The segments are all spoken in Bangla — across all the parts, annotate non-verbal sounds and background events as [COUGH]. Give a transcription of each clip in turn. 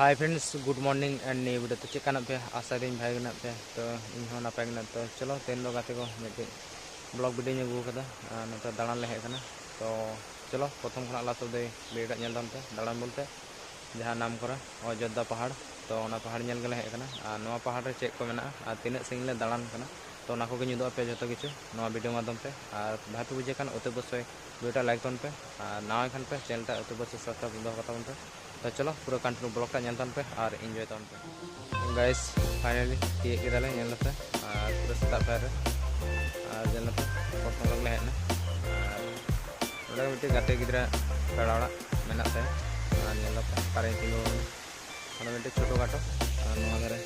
Hi friends good morning and new video তো চেক কানা পে আশা দিন ভাই গনা পে তো ইন হো নাপাই গনা তো চলো তেন লো গাতে কো মেতে ব্লগ ভিডিও নে গুগা কাদা নতে দাঁড়ান লে হেকনা তো চলো প্রথম খনা লাস্ট অবধি ভিডিওটা নেল দাম পে দাঁড়ান বলতে যাহা নাম করা অযোধ্যা পাহাড় তো ওনা পাহাড় নেল গলে হেকনা আর নোয়া পাহাড় রে চেক কো মেনা আর তিনা সিং লে দাঁড়ান কানা তো ওনা কো গে নিদো পে যত কিছু নোয়া ভিডিও মাধ্যম পে আর ভাই পে বুঝে কান অতি বসে ভিডিওটা লাইক দন পে আর নাও এখান পে চ্যানেলটা অতি বসে সাবস্ক্রাইব দাও কথা বলতে तो चलो पूरा कंटिन्यू ब्लॉग टा नेल तन पे और एंजॉय तन पे गाइस फाइनली ती के दाले नेल पे और पूरा सेता पे रे और जन पे प्रथम लग ले हेना और ओडे मिटे गाते गिदरा पेड़ा ओड़ा मेना ते और नेल पे कारे तिंगो ओडे मिटे छोटो काटो और नोआ दारे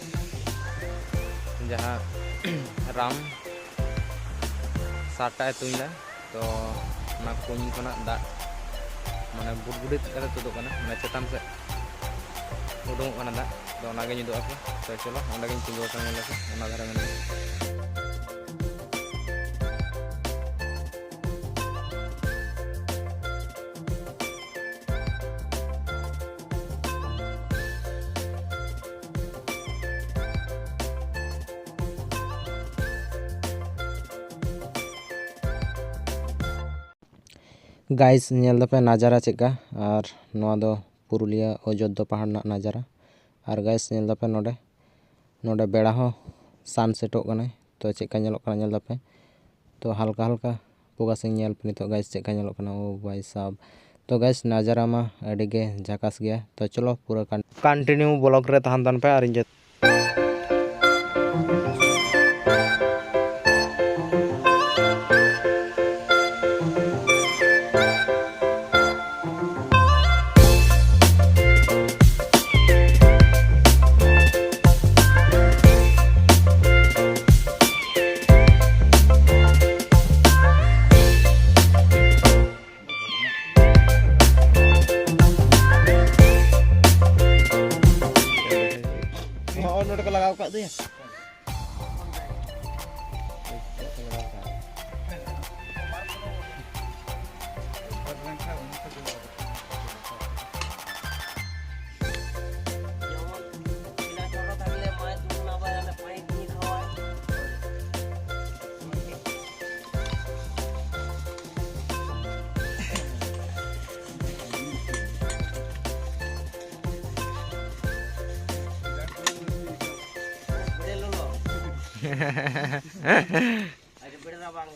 जहाँ [CLEARS THROAT] राम साटा तुम दा तो ना कुंज खना दा ᱢᱟᱱᱮ ᱵᱩᱰᱵᱩᱰᱤ ᱪᱮᱛᱟᱱ ᱛᱩᱫᱩᱜ ᱠᱟᱱᱟ ᱢᱟᱱᱮ ᱪᱮᱛᱟᱱ ᱥᱮᱫ ᱩᱰᱩᱝᱚᱜ ᱠᱟᱱᱟ ᱫᱟᱜ ᱟᱫᱚ ᱚᱱᱟᱜᱮ ᱧᱩᱫᱩᱜ ᱟᱠᱚ ᱛᱚ ᱪᱚᱞᱚ ᱚᱸᱰᱮᱜᱤᱧ ᱛᱤᱸᱜᱩ ᱟᱠᱟᱱ ᱧᱮᱞ ᱟᱠᱚ ᱚᱱᱟ ᱫᱷᱟᱨᱟ ᱢᱮᱱᱟᱜᱼᱟ गाइस नेल दपे नजारा चेका और नोआ दो पुरुलिया अयोध्या पहाड़ ना नजारा और गाइस नेल दपे नोडे नोडे बेड़ा हो सनसेटो कने तो चेका नेलो कना नेल दपे तो हल्का हल्का पोगा से नेल पे तो गाइस चेका नेलो कना ओ भाई साहब तो गाइस नजारा मा अड़ी गे झकास गया तो चलो पूरा कंटिन्यू ब्लॉग रे तहन तन पे और Pak tuh ya? Thank. ada berapa bang?